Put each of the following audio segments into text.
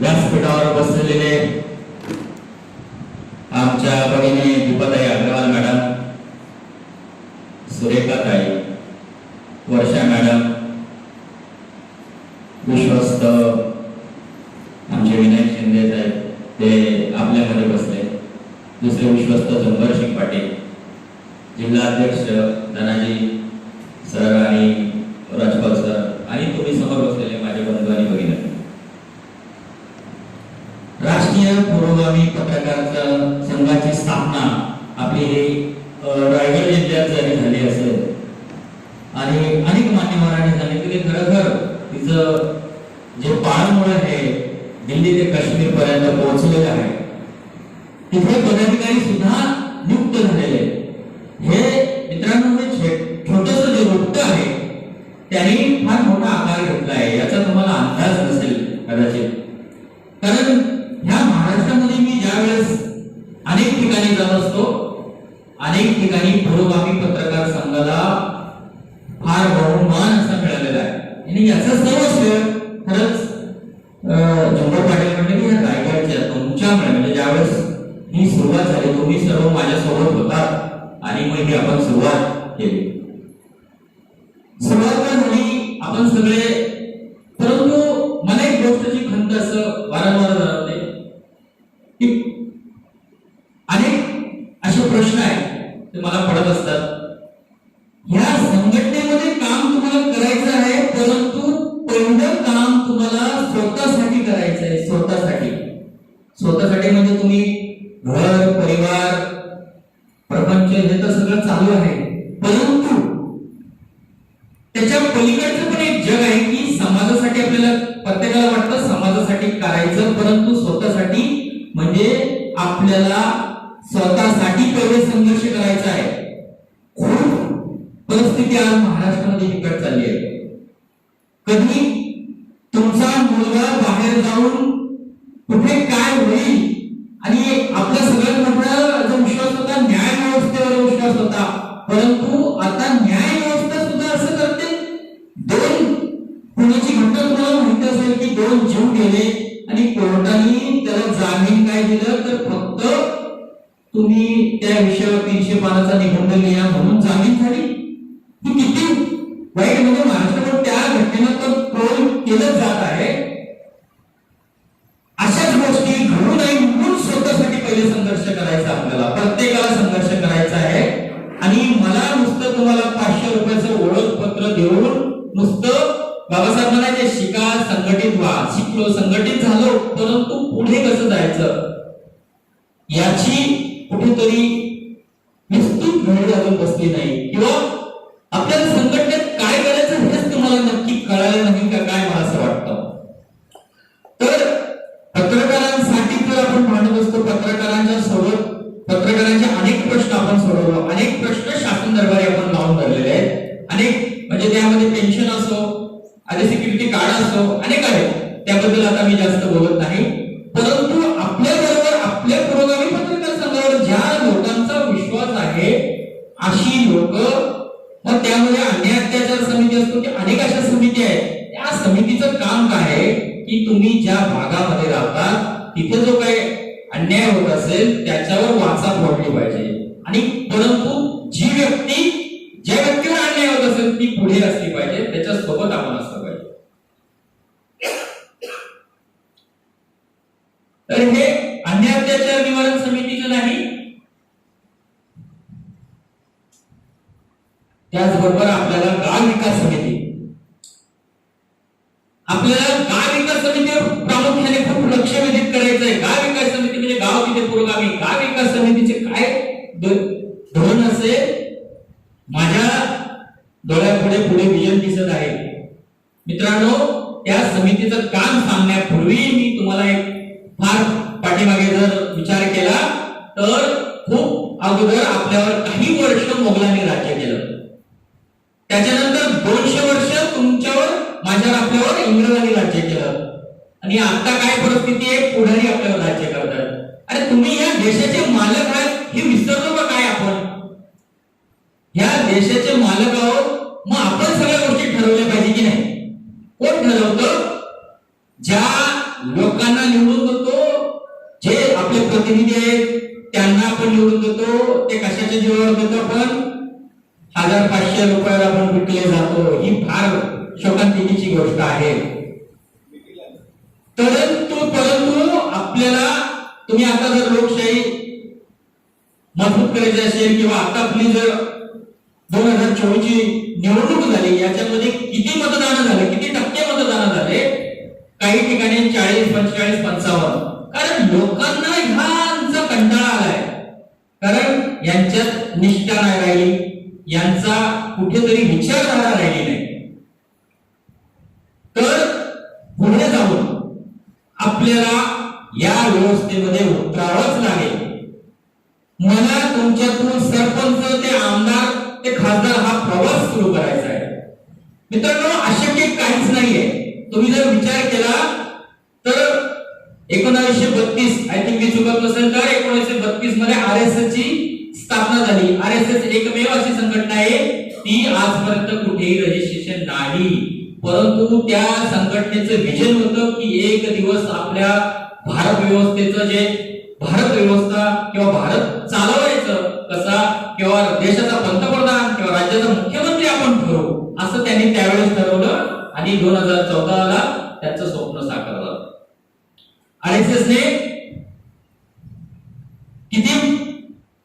व्यासपीठावर बसलेले आमच्या भगिनी दीपाताई अग्रवाल मॅडम सुरेखाताई वर्षा मॅडम विश्वस्त आमचे विनायक शिंदे साहेब ते आपल्यामध्ये बसले. दुसरे विश्वस्त शंभरशिंग पाटील जिल्हा अध्यक्ष धनाजी सर आणि राजपाल सर आणि तुम्ही समोर बसलेले माझे बंधू आणि भगिनी राष्ट्रीय पुरोगामी पत्रकार संघाची स्थापना आपली ही अ, रायगड जिल्ह्यात जरी झाली असेल आणि अनेक मान्यवरांनी सांगितले की खरोखर तिचं जे पाळमुळ हे दिल्ली ते काश्मीर पर्यंत पोहोचलेलं आहे तिथे पदाधिकारी सुद्धा नियुक्त झालेले हे मित्रांनो म्हणजे छोटस जे वृत्त आहे त्यांनी फार मोठा आकार घेतला आहे. याचा तुम्हाला अंदाज नसेल कदाचित. कारण ह्या महाराष्ट्रामध्ये मी ज्यावेळेस अनेक ठिकाणी जात असतो अनेक ठिकाणी पुरोगामी पत्रकार संघाला फार बहुमान असा मिळालेला आहे. आणि याचं सर्व खरंच जंबर पाटील म्हणजे की ह्या रायगडच्या तुमच्यामुळे म्हणजे ज्यावेळेस ही सुरुवात झाली तुम्ही सर्व माझ्यासोबत होता आणि मग ही आपण सुरुवात केली. सुरुवात झाली? आपण सगळे प्रपंच हे तर सगळं चालू आहे. परंतु त्याच्या पलीकडचं पण एक जग आहे की समाजासाठी आपल्याला प्रत्येकाला वाटतं समाजासाठी करायचं परंतु स्वतःसाठी म्हणजे आपल्याला स्वतःसाठी पहिले संघर्ष करायचा आहे. खूप परिस्थिती आज महाराष्ट्रामध्ये बिकट चालली आहे. कधी तुमचा मुलगा बाहेर जाऊन मी त्या विषयावर तीनशे पानाचा निबंध लिहा म्हणून जामीन झाली. ही किती वाईट म्हणजे महाराष्ट्रावर त्या घटनेनं तर ट्रोल केलं जात आहे. अशाच गोष्टी घडू नये म्हणून स्वतःसाठी पहिले संघर्ष करायचा आपल्याला. प्रत्येकाला संघर्ष करायचा आहे. आणि मला नुसतं तुम्हाला पाचशे रुपयाचं ओळखपत्र देऊन नुसतं बाबासाहेब म्हणायचे शिका संघटित व्हा. शिकलो संघटित झालो परंतु पुढे कसं जायचं? याची कुठेतरी विस्तृत घडले अजून बसले नाही. किंवा आपल्याला संघटनेत काय करायचं हेच तुम्हाला नक्की कळालं नाही का काय मला असं वाटतं. तर पत्रकारांसाठी तर आपण म्हणत असतो पत्रकारांच्या सोबत पत्रकारांचे अनेक प्रश्न आपण सोडवलो अनेक प्रश्न की तुम्ही ज्या भागामध्ये राहता तिथे जो काही अन्याय होत असेल त्याच्यावर वाचा फोडली पाहिजे. आणि परंतु जी व्यक्ती ज्या व्यक्तीवर अन्याय होत असेल ती पुढे असली पाहिजे त्याच्यासोबत आपण असलं पाहिजे. तर हे अन्याय अत्याचार निवारण समितीचं नाही. त्याचबरोबर आपल्याला गाव विकास समिती. आपल्याला गाव विकास समितीवर प्रामुख्याने खूप लक्ष वेधित करायचं आहे गाव विकास समिती म्हणजे गाव तिथे पुरोगामी गाव विकास समितीचे काय ध- धोरण असेल माझ्या डोळ्यापुढे पुढे विजन दिसत आहे. मित्रांनो त्या समितीचं काम सांगण्यापूर्वी मी तुम्हाला एक फार पाठीमागे जर विचार केला तर खूप अगोदर आपल्यावर काही वर्ष मोगलांनी राज्य केलं. त्याच्यानंतर दोनशे वर्ष तुमच्यावर माझ्यावर आपल्यावर इंग्रजांनी राज्य केलं. आणि आता काय परिस्थिती आहे? पुढारी आपल्यावर राज्य करतात. अरे तुम्ही या देशाचे मालक आहात हे विसरलो का काय आपण? या देशाचे मालक आहोत मग आपण सगळ्या गोष्टी ठरवल्या पाहिजे की नाही? कोण ठरवतं ज्या लोकांना निवडून जातो जे आपले प्रतिनिधी आहेत त्यांना आपण निवडून देतो ते कशाच्या जीवावर देतो आपण? हजार पाचशे रुपयाला आपण विकले जातो. ही फार शोकांतिकीची गोष्ट आहे. परंतु परंतु आपल्याला तुम्ही आता जर लोकशाही मजबूत करायची असेल किंवा आता आपली जर दोन हजार चोवीसची निवडणूक झाली याच्यामध्ये किती मतदान झाले किती टक्के मतदान झाले? काही ठिकाणी चाळीस पंचेचाळीस पंचावन्न. कारण लोकांना ह्यांचा कंटाळा आलाय. कारण यांच्यात निष्ठा नाही राहिली यांचा कुठेतरी विचारधारा राहिली नाही. तर पुढे जाऊन आपल्याला या व्यवस्थेमध्ये उतरावंच लागेल. मला तुमच्यातून सरपंच ते आमदार ते खासदार हा प्रवास सुरू करायचा आहे. मित्रांनो अशक्य काहीच नाहीये. तुम्ही जर विचार केला तर एकोणावीसशे बत्तीस आय थिंक मी चुकत नसेल तर एकोणीसशे बत्तीसमध्ये आर एस एस ची स्थापना झाली. आर एस एस एकमेव अशी संघटना आहे ती आजपर्यंत कुठेही रजिस्ट्रेशन नाही. परंतु त्या संघटनेचं विजन होतं की एक दिवस आपल्या भारत व्यवस्थेचं जे भारत व्यवस्था किंवा भारत चालवायचं कसा किंवा देशाचा पंतप्रधान किंवा राज्याचा मुख्यमंत्री आपण ठरवू असं त्यांनी त्यावेळेस ठरवलं दोन हजार चौदाला त्याचं स्वप्न साकारलं आर किती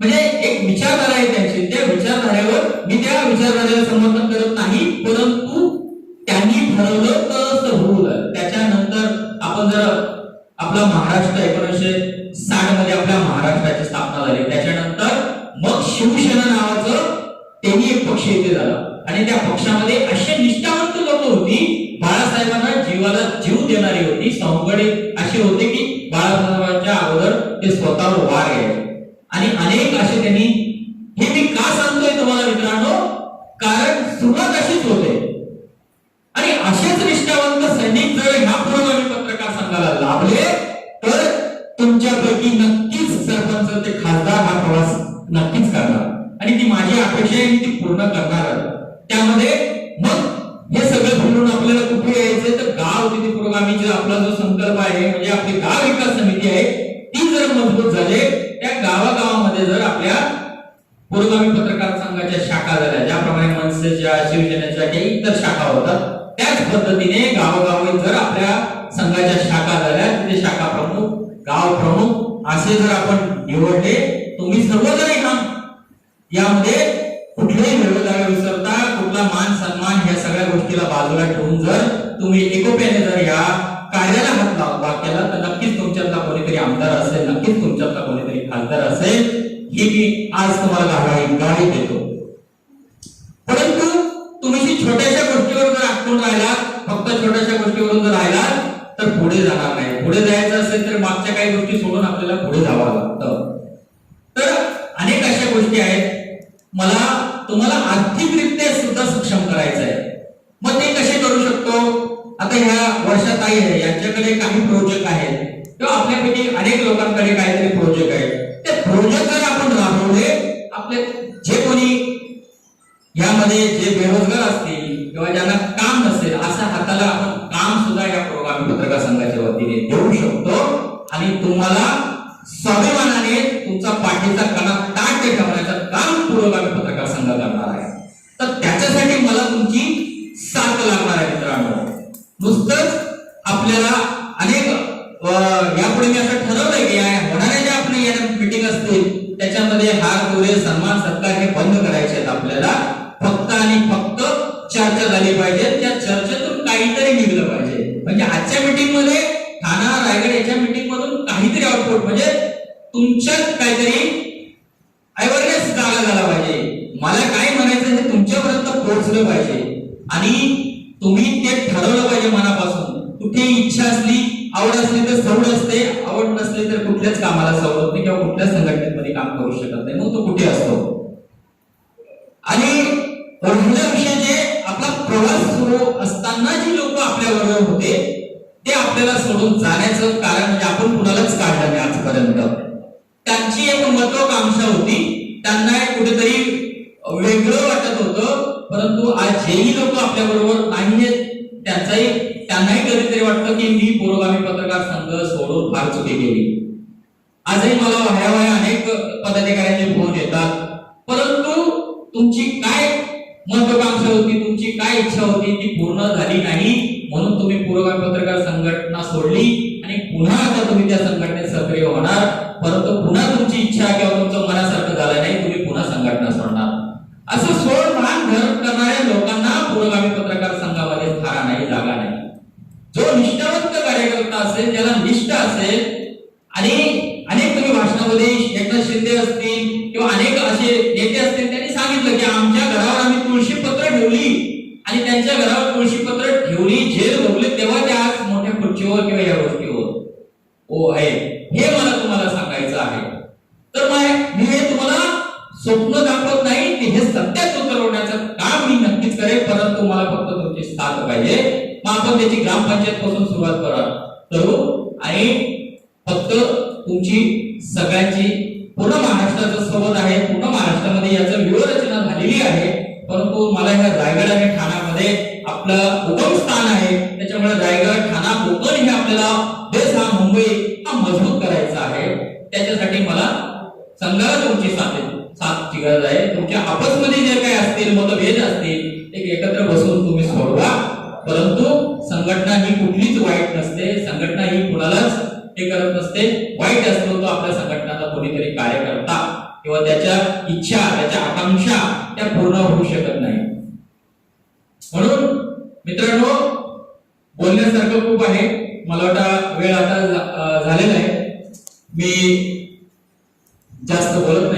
म्हणजे एक विचारधारा आहे त्यांची. त्या विचारधारेवर मी त्या विचारधारेला समर्थन करत नाही परंतु त्यांनी ठरवलं तर होऊ त्याच्यानंतर आपण जर आपला महाराष्ट्र एकोणीसशे साठमध्ये आपल्या महाराष्ट्राची स्थापना झाली. त्याच्यानंतर मग शिवसेना नावाचं त्यांनी एक पक्ष इथे झाला. आणि त्या पक्षामध्ये असे ते वार आणि अनेक असे त्यांनी हे मी का सांगतोय तुम्हाला मित्रांनो? कारण सुरुवात अशीच होते. आणि असेच निष्ठावंत सैनिक जर ह्या पुरोगामी पत्रकार संघाला लाभले तर तुमच्यापैकी नक्कीच सरपंच ते खासदार हा प्रवास नक्कीच करणार. आणि ती माझी अपेक्षा आहे ती पूर्ण करणार त्यामध्ये मग हे सगळं फिरून आपल्याला कुठे यायचंय? तर गाव तिथे पुरोगामीचा आपला जो संकल्प आहे म्हणजे आपली गाव विकास समिती आहे ती जर मजबूत झाले त्या गावागावामध्ये जर आपल्या पुरोगामी पत्रकार संघाच्या शाखा झाल्या ज्याप्रमाणे मनसेच्या शिवसेनेच्या काही इतर शाखा होतात पद्धतीने गावोगावी जर आपल्या संघाच्या शाखा झाल्या तिथे शाखा प्रमुख गाव प्रमुख असे जर आपण निवडले तुम्ही सर्वजण ह्या यामध्ये कुठलेही व्यवधान विसरता कुठला मान सन्मान ह्या सगळ्या गोष्टीला बाजूला ठेवून जर तुम्ही एकोप्याने जर या कार्याला हात लावला केला तर नक्कीच तुमच्यातला कोणीतरी आमदार असेल नक्कीच तुमच्यातला कोणीतरी खासदार असेल ही मी आज तुम्हाला गाडी गाडी देतो परंतु तुम्ही जी छोट्याशा गोष्टीवर राहिला? फक्त छोट्याशा गोष्टीवरून जर राहिला तर पुढे जाणार नाही. पुढे जायचं असेल तर मागच्या काही गोष्टी सोडून आपल्याला पुढे जावं लागतं. तर अनेक अशा गोष्टी आहेत. मला तुम्हाला आर्थिकरित्या सुद्धा सक्षम करायचं आहे मग ते कसे करू शकतो? आता ह्या वर्षात आई आहे यांच्याकडे काही प्रोजेक्ट आहेत. किंवा आपल्यापैकी अनेक लोकांकडे काहीतरी प्रोजेक्ट आहेत. ते प्रोजेक्ट जर आपण राबवले आपले जे कोणी यामध्ये जे बेरोजगार असतील किंवा ज्यांना काम नसेल अशा हाताला आपण काम सुद्धा या प्रोग्रामी पत्रकार मी देऊ शकतो. आणि तुम्हाला स्वाभिमानाने तुमचा पाठीचा कणा ताट ठेवण्याचं काम पुरोगामी पत्रकार संघ करणार आहे. तर त्याच्यासाठी मला तुमची साथ लागणार आहे मित्रांनो. नुसतंच आपल्याला अनेक यापुढे मी असं ठरवलंय की होणाऱ्या ज्या आपल्या या मिटिंग असतील त्याच्यामध्ये हार दोरे सन्मान सत्कार हे बंद करायचे आहेत आपल्याला. फक्त आणि फक्त चर्चा झाली पाहिजे. म्हणजे तुमच्यात काहीतरी अवेअरनेस जागा झाला पाहिजे. मला काय म्हणायचं हे तुमच्यापर्यंत पोहोचलं पाहिजे. आणि तुम्ही ते ठरवलं पाहिजे मनापासून. कुठे इच्छा असली आवड असली तर सवड असते. आवड नसली तर कुठल्याच कामाला सवड नाही किंवा कुठल्याच संघटनेमध्ये काम करू शकत नाही. मग तो कुठे असतो? आणि पहिल्या विषयाचे जे आपला प्रवास सुरू असताना जी लोक आपल्या बरोबर होते ते आपल्याला सोडून जाण्याचं कारण म्हणजे आपण कुणालाच काढलं नाही आजपर्यंत त्यांची एक महत्वाकांक्षा होती त्यांना एक कुठेतरी वेगळं वाटत होतं परंतु लोक आपल्याबरोबर त्यांचाही त्यांनाही कधीतरी वाटतं की मी पुरोगामी पत्रकार संघ सोडून फार चुकी केली आजही मला वाया वाया अनेक पदाधिकाऱ्यांचे फोन येतात. परंतु तुमची काय महत्वाकांक्षा होती तुमची काय इच्छा होती ती पूर्ण झाली नाही म्हणून तुम्ही पुरोगामी पत्रकार संघटना सोडली आणि पुन्हा आता तुम्ही त्या संघटनेत सक्रिय होणार. परंतु पुन्हा तुमची इच्छा किंवा तुमचं मनासारखं झालं नाही तुम्ही पुन्हा संघटना सोडणार. असं सोड भान घर करणाऱ्या लोकांना पुरोगामी पत्रकार संघामध्ये थारा नाही जागा नाही जो निष्ठावंत कार्यकर्ता असेल ज्याला निष्ठा असेल आणि अनेक तुम्ही भाषणामध्ये एकनाथ शिंदे असतील किंवा अनेक असे नेते असतील त्यांनी सांगितलं की आमच्या घरावर आम्ही तुळशी पत्र ठेवली आणि त्यांच्या घरावर तुळशी पत्र ठेवली जेल भोगले तेव्हा ते आज मोठ्या खुर्चीवर किंवा या गोष्टीवर ओ आहे हे मला तुम्हाला सांगायचं आहे तर मग मी हे तुम्हाला स्वप्न दाखवत नाही ते हे सत्यात उतरवण्याचं काम मी नक्कीच करेन. परंतु मला फक्त तुमची साथ पाहिजे. मग आपण त्याची ग्रामपंचायत पासून सुरुवात करा. करू आणि फक्त तुमची सगळ्यांची पूर्ण महाराष्ट्राचं सोबत आहे. पूर्ण महाराष्ट्रामध्ये याचं व्यूहरचना झालेली आहे. परंतु मला ह्या रायगड आणि ठाण्यामध्ये आपलं उगम स्थान आहे. त्याच्यामुळे रायगड ठाणा कोकण हे आपल्याला देश हा मुंबई हा मजबूत करायचा आहे. त्याच्यासाठी मला संघाला तुमची साथ साथची गरज आहे. तुमच्या आपसमध्ये जे काही असतील मतभेद असतील ते एकत्र बसून तुम्ही सोडवा. परंतु संघटना ही कुठलीच वाईट नसते. संघटना ही कुणालाच हे करत नसते. वाईट असतो तो आपल्या संघटनाचा कोणीतरी कार्यकर्ता किंवा त्याच्या इच्छा त्याच्या आकांक्षा त्या पूर्ण होऊ शकत नाही. म्हणून मित्रांनो बोलण्यासारखं खूप आहे. मला वाटतं वेळ आता झालेला आहे. मी जास्त बोलत नाही.